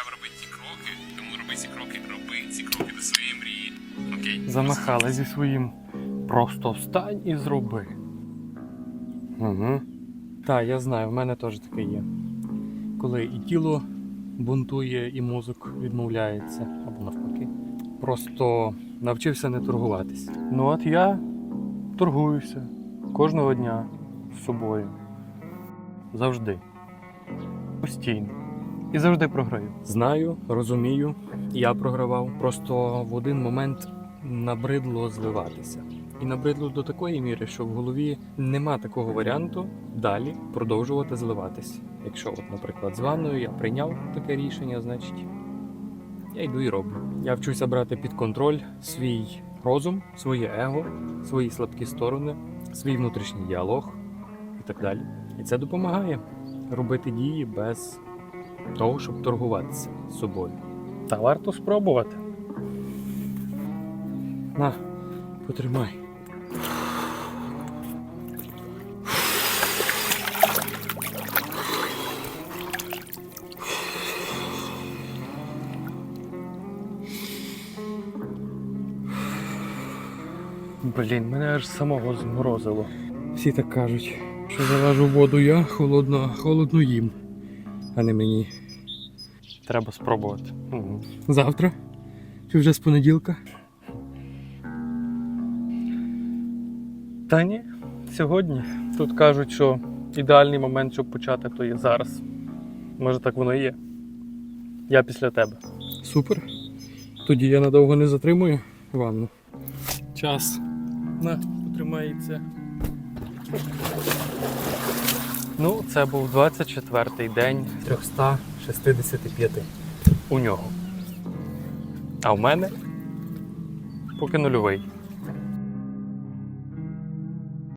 почав робити ті кроки, тому роби ці кроки, роби ці кроки до своєї мрії. Окей? Замахала зі своїм просто встань і зроби. Угу. Так, я знаю, в мене теж таке є. Коли і тіло бунтує, і мозок відмовляється, або навпаки. Просто навчився не торгуватись. Ну от я торгуюся кожного дня з собою. Завжди. Постійно. І завжди програю. Знаю, розумію, я програвав. Просто в один момент набридло зливатися. І набридло до такої міри, що в голові нема такого варіанту далі продовжувати зливатись. Якщо, от, наприклад, з ванною я прийняв таке рішення, значить я йду і роблю. Я вчуся брати під контроль свій розум, своє его, свої слабкі сторони, свій внутрішній діалог і так далі. І це допомагає робити дії без того, щоб торгуватися з собою. Та варто спробувати. На, потримай. Блін, мене аж самого зморозило. Всі так кажуть, що залажу воду я, холодно, холодно їм, а не мені. Треба спробувати. Угу. Завтра? Чи вже з понеділка? Та ні, сьогодні. Тут кажуть, що ідеальний момент, щоб почати, то є зараз. Може так воно і є. Я після тебе. Супер. Тоді я надовго не затримую ванну. Час. На, потримається. Ну, це був 24-й день 365 у нього. А в мене поки нульовий.